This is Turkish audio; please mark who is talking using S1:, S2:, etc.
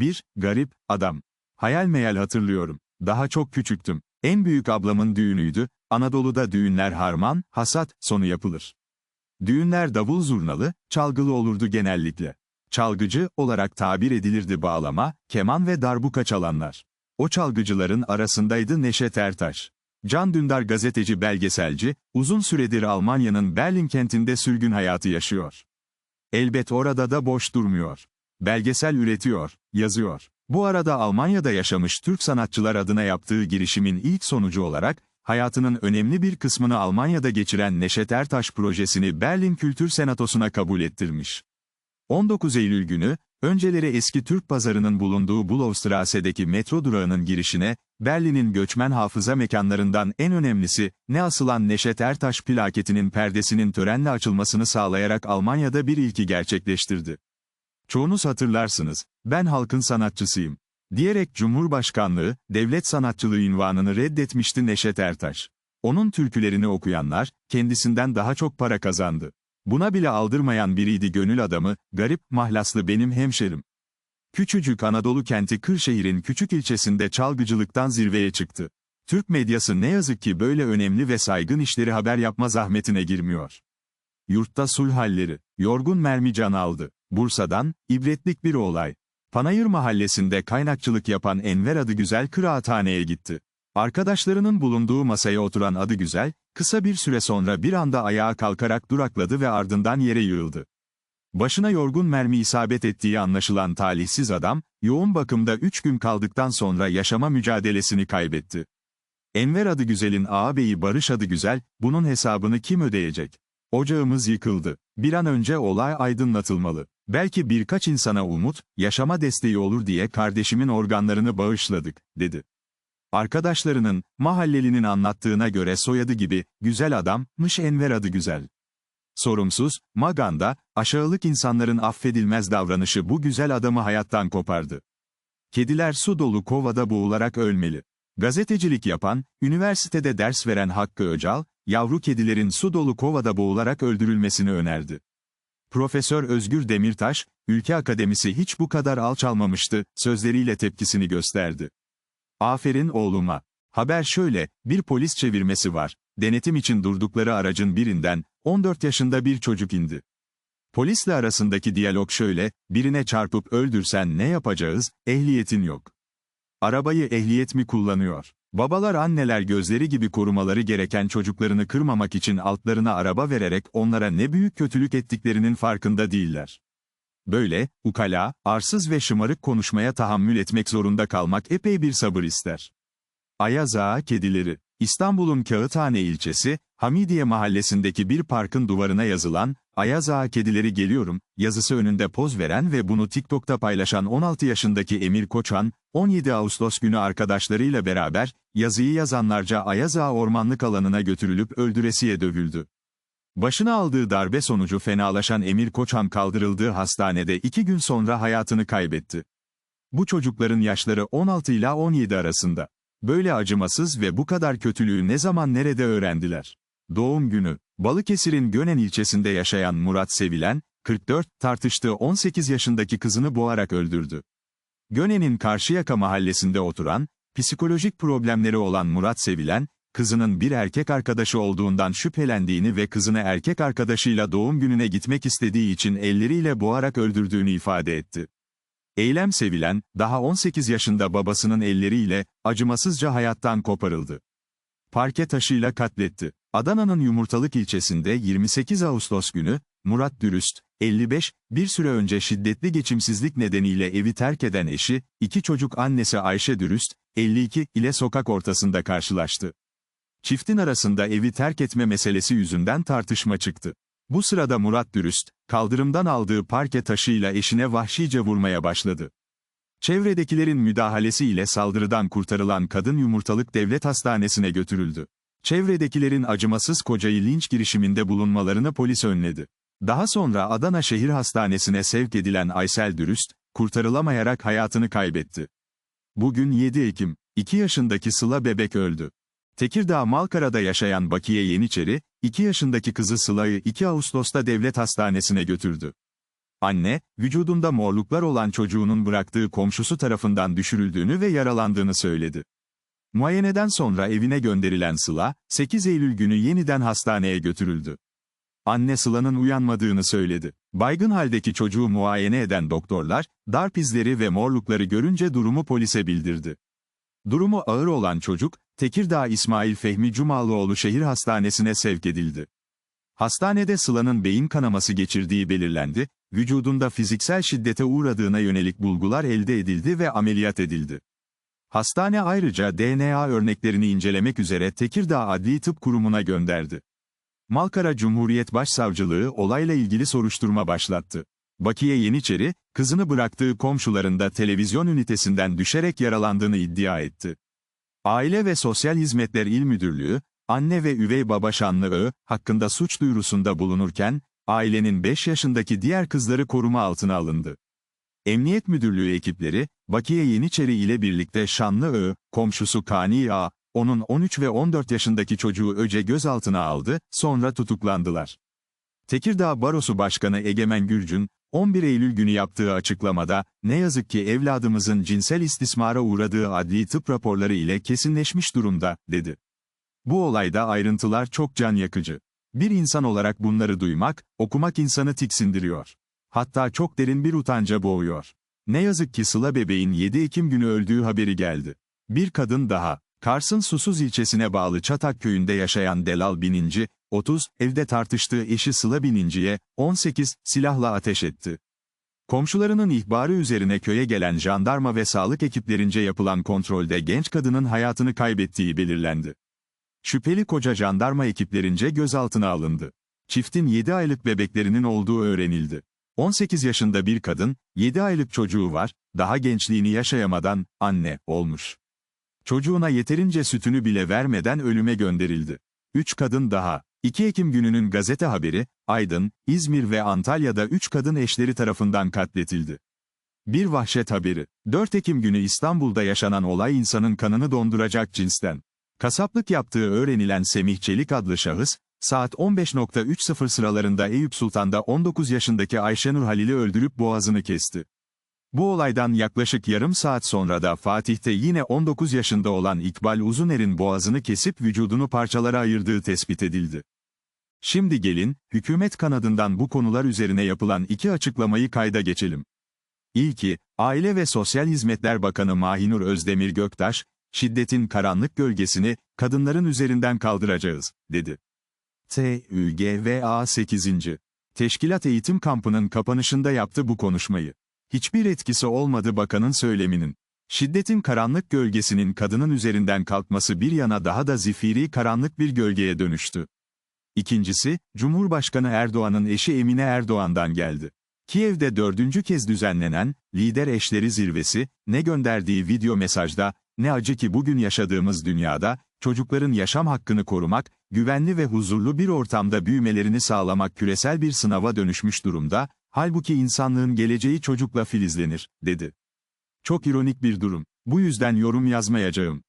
S1: Bir, garip, adam. Hayal meyal hatırlıyorum. Daha çok küçüktüm. En büyük ablamın düğünüydü. Anadolu'da düğünler harman, hasat, sonu yapılır. Düğünler davul zurnalı, çalgılı olurdu genellikle. Çalgıcı olarak tabir edilirdi bağlama, keman ve darbuka çalanlar. O çalgıcıların arasındaydı Neşet Ertaş. Can Dündar gazeteci belgeselci, uzun süredir Almanya'nın Berlin kentinde sürgün hayatı yaşıyor. Elbet orada da boş durmuyor. Belgesel üretiyor, yazıyor. Bu arada Almanya'da yaşamış Türk sanatçılar adına yaptığı girişimin ilk sonucu olarak, hayatının önemli bir kısmını Almanya'da geçiren Neşet Ertaş projesini Berlin Kültür Senatosu'na kabul ettirmiş. 19 Eylül günü, önceleri eski Türk pazarının bulunduğu Bulowstrasse'deki metro durağının girişine, Berlin'in göçmen hafıza mekanlarından en önemlisi, ne asılan Neşet Ertaş plaketinin perdesinin törenle açılmasını sağlayarak Almanya'da bir ilki gerçekleştirdi. Çoğunuz hatırlarsınız, ben halkın sanatçısıyım. Diyerek Cumhurbaşkanlığı, devlet sanatçılığı ünvanını reddetmişti Neşet Ertaş. Onun türkülerini okuyanlar, kendisinden daha çok para kazandı. Buna bile aldırmayan biriydi gönül adamı, garip, mahlaslı benim hemşerim. Küçücük Anadolu kenti Kırşehir'in küçük ilçesinde çalgıcılıktan zirveye çıktı. Türk medyası ne yazık ki böyle önemli ve saygın işleri haber yapma zahmetine girmiyor. Yurtta sulh halleri, yorgun mermi can aldı. Bursa'dan, ibretlik bir olay. Panayır mahallesinde kaynakçılık yapan Enver adı güzel kıraathaneye gitti. Arkadaşlarının bulunduğu masaya oturan adı güzel, kısa bir süre sonra bir anda ayağa kalkarak durakladı ve ardından yere yığıldı. Başına yorgun mermi isabet ettiği anlaşılan talihsiz adam, yoğun bakımda 3 gün kaldıktan sonra yaşama mücadelesini kaybetti. Enver adı güzelin ağabeyi Barış adı güzel, bunun hesabını kim ödeyecek? Ocağımız yıkıldı. Bir an önce olay aydınlatılmalı. Belki birkaç insana umut, yaşama desteği olur diye kardeşimin organlarını bağışladık, dedi. Arkadaşlarının, mahallelinin anlattığına göre soyadı gibi, güzel adammış Enver adı güzel. Sorumsuz, maganda, aşağılık insanların affedilmez davranışı bu güzel adamı hayattan kopardı. Kediler su dolu kovada boğularak ölmeli. Gazetecilik yapan, üniversitede ders veren Hakkı Öcal, yavru kedilerin su dolu kovada boğularak öldürülmesini önerdi. Profesör Özgür Demirtaş, Ülke Akademisi hiç bu kadar alçalmamıştı, sözleriyle tepkisini gösterdi. Aferin oğluma. Haber şöyle, bir polis çevirmesi var. Denetim için durdukları aracın birinden, 14 yaşında bir çocuk indi. Polisle arasındaki diyalog şöyle, birine çarpıp öldürsen ne yapacağız, ehliyetin yok. Arabayı ehliyet mi kullanıyor? Babalar anneler gözleri gibi korumaları gereken çocuklarını kırmamak için altlarına araba vererek onlara ne büyük kötülük ettiklerinin farkında değiller. Böyle, ukala, arsız ve şımarık konuşmaya tahammül etmek zorunda kalmak epey bir sabır ister. Ayaz Ağa Kedileri İstanbul'un Kağıthane ilçesi, Hamidiye mahallesindeki bir parkın duvarına yazılan, Ayaz Ağa Kedileri Geliyorum, yazısı önünde poz veren ve bunu TikTok'ta paylaşan 16 yaşındaki Emir Koçan, 17 Ağustos günü arkadaşlarıyla beraber, yazıyı yazanlarca Ayaz Ağa ormanlık alanına götürülüp öldüresiye dövüldü. Başına aldığı darbe sonucu fenalaşan Emir Koçan kaldırıldığı hastanede iki gün sonra hayatını kaybetti. Bu çocukların yaşları 16 ila 17 arasında. Böyle acımasız ve bu kadar kötülüğü ne zaman nerede öğrendiler? Doğum günü, Balıkesir'in Gönen ilçesinde yaşayan Murat Sevilen, 44, tartıştığı 18 yaşındaki kızını boğarak öldürdü. Gönen'in Karşıyaka mahallesinde oturan, psikolojik problemleri olan Murat Sevilen, kızının bir erkek arkadaşı olduğundan şüphelendiğini ve kızını erkek arkadaşıyla doğum gününe gitmek istediği için elleriyle boğarak öldürdüğünü ifade etti. Eylem sevilen, daha 18 yaşında babasının elleriyle, acımasızca hayattan koparıldı. Parke taşıyla katletti. Adana'nın Yumurtalık ilçesinde 28 Ağustos günü, Murat Dürüst, 55, bir süre önce şiddetli geçimsizlik nedeniyle evi terk eden eşi, iki çocuk annesi Ayşe Dürüst, 52, ile sokak ortasında karşılaştı. Çiftin arasında evi terk etme meselesi yüzünden tartışma çıktı. Bu sırada Murat Dürüst, kaldırımdan aldığı parke taşıyla eşine vahşice vurmaya başladı. Çevredekilerin müdahalesiyle saldırıdan kurtarılan kadın yumurtalık devlet hastanesine götürüldü. Çevredekilerin acımasız kocayı linç girişiminde bulunmalarını polis önledi. Daha sonra Adana Şehir Hastanesi'ne sevk edilen Aysel Dürüst, kurtarılamayarak hayatını kaybetti. Bugün 7 Ekim, 2 yaşındaki Sıla bebek öldü. Tekirdağ Malkara'da yaşayan Bakiye Yeniçeri, 2 yaşındaki kızı Sıla'yı 2 Ağustos'ta devlet hastanesine götürdü. Anne, vücudunda morluklar olan çocuğunun bıraktığı komşusu tarafından düşürüldüğünü ve yaralandığını söyledi. Muayeneden sonra evine gönderilen Sıla, 8 Eylül günü yeniden hastaneye götürüldü. Anne Sıla'nın uyanmadığını söyledi. Baygın haldeki çocuğu muayene eden doktorlar, darp izleri ve morlukları görünce durumu polise bildirdi. Durumu ağır olan çocuk, Tekirdağ İsmail Fehmi Cumalıoğlu Şehir Hastanesi'ne sevk edildi. Hastanede Sıla'nın beyin kanaması geçirdiği belirlendi, vücudunda fiziksel şiddete uğradığına yönelik bulgular elde edildi ve ameliyat edildi. Hastane ayrıca DNA örneklerini incelemek üzere Tekirdağ Adli Tıp Kurumu'na gönderdi. Malkara Cumhuriyet Başsavcılığı olayla ilgili soruşturma başlattı. Bakiye Yeniçeri, kızını bıraktığı komşularında televizyon ünitesinden düşerek yaralandığını iddia etti. Aile ve Sosyal Hizmetler İl Müdürlüğü, anne ve üvey baba Şanlı Ö, hakkında suç duyurusunda bulunurken, ailenin 5 yaşındaki diğer kızları koruma altına alındı. Emniyet Müdürlüğü ekipleri, Bakiye Yeniçeri ile birlikte Şanlı Ö, komşusu Kani A, onun 13 ve 14 yaşındaki çocuğu Öce gözaltına aldı, sonra tutuklandılar. Tekirdağ Barosu Başkanı Egemen Gürcün, 11 Eylül günü yaptığı açıklamada, ne yazık ki evladımızın cinsel istismara uğradığı adli tıp raporları ile kesinleşmiş durumda, dedi. Bu olayda ayrıntılar çok can yakıcı. Bir insan olarak bunları duymak, okumak insanı tiksindiriyor. Hatta çok derin bir utanca boğuyor. Ne yazık ki Sıla bebeğin 7 Ekim günü öldüğü haberi geldi. Bir kadın daha, Kars'ın Susuz ilçesine bağlı Çatak köyünde yaşayan Delal Bininci, 30, evde tartıştığı eşi Sıla Bininci'ye, 18, silahla ateş etti. Komşularının ihbarı üzerine köye gelen jandarma ve sağlık ekiplerince yapılan kontrolde genç kadının hayatını kaybettiği belirlendi. Şüpheli koca jandarma ekiplerince gözaltına alındı. Çiftin 7 aylık bebeklerinin olduğu öğrenildi. 18 yaşında bir kadın, 7 aylık çocuğu var, daha gençliğini yaşayamadan, anne, olmuş. Çocuğuna yeterince sütünü bile vermeden ölüme gönderildi. 3 kadın daha. 2 Ekim gününün gazete haberi, Aydın, İzmir ve Antalya'da 3 kadın eşleri tarafından katletildi. Bir vahşet haberi. 4 Ekim günü İstanbul'da yaşanan olay insanın kanını donduracak cinsten. Kasaplık yaptığı öğrenilen Semih Çelik adlı şahıs, saat 15.30 sıralarında Eyüp Sultan'da 19 yaşındaki Ayşenur Halil'i öldürüp boğazını kesti. Bu olaydan yaklaşık yarım saat sonra da Fatih'te yine 19 yaşında olan İkbal Uzuner'in boğazını kesip vücudunu parçalara ayırdığı tespit edildi. Şimdi gelin, hükümet kanadından bu konular üzerine yapılan iki açıklamayı kayda geçelim. İlki, Aile ve Sosyal Hizmetler Bakanı Mahinur Özdemir Göktaş, şiddetin karanlık gölgesini, kadınların üzerinden kaldıracağız, dedi. TÜGVA 8. Teşkilat Eğitim Kampı'nın kapanışında yaptı bu konuşmayı. Hiçbir etkisi olmadı bakanın söyleminin. Şiddetin karanlık gölgesinin kadının üzerinden kalkması bir yana daha da zifiri karanlık bir gölgeye dönüştü. İkincisi, Cumhurbaşkanı Erdoğan'ın eşi Emine Erdoğan'dan geldi. Kiev'de dördüncü kez düzenlenen, Lider Eşleri Zirvesi, ne gönderdiği video mesajda, ne acı ki bugün yaşadığımız dünyada, çocukların yaşam hakkını korumak, güvenli ve huzurlu bir ortamda büyümelerini sağlamak küresel bir sınava dönüşmüş durumda, halbuki insanlığın geleceği çocukla filizlenir, dedi. Çok ironik bir durum. Bu yüzden yorum yazmayacağım.